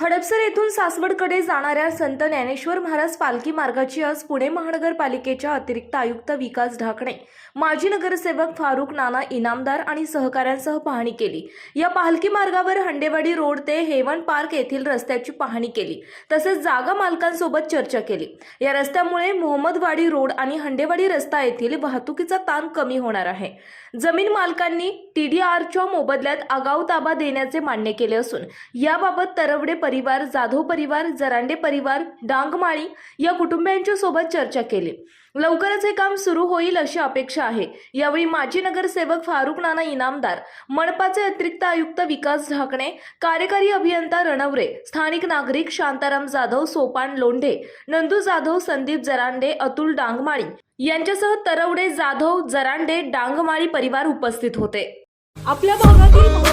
हडपसर येथून सासवडकडे जाणाऱ्या संत ज्ञानेश्वर महाराज पालखी मार्गाची आज पुणे महानगरपालिकेच्या अतिरिक्त आयुक्त विकास ढाकणे माजी नगरसेवक फारुक नाना इनामदार आणि सहकाऱ्यांसह पाहणी केली. या पालखी मार्गावर हंडेवाडी रोड ते हेवन पार्क येथील रस्त्याची पाहणी केली. तसेच जागा मालकांसोबत चर्चा केली. या रस्त्यामुळे मोहम्मदवाडी रोड आणि हंडेवाडी रस्ता येथील वाहतुकीचा ताण कमी होणार आहे. जमीन मालकांनी टीडीआरच्या मोबदल्यात आगाऊ ताबा देण्याचे मान्य केले असून याबाबत तरवडे परिवार जाधव परिवार जरांडे परिवार डांगमाळी या कुटुंबियांच्या सोबत चर्चा केली. लवकरच हे काम सुरू होईल अशी अपेक्षा आहे. यावेळी माजी नगरसेवक फारुक नाना इनामदार मनपाचे अतिरिक्त आयुक्त विकास ढाकणे कार्यकारी अभियंता रणवरे स्थानिक नागरिक शांताराम जाधव सोपान लोंढे नंदू जाधव संदीप जरांडे अतुल डांगमाळी यांच्यासह तरवडे जाधव जरांडे डांगमाळी परिवार उपस्थित होते. आपल्या भागातील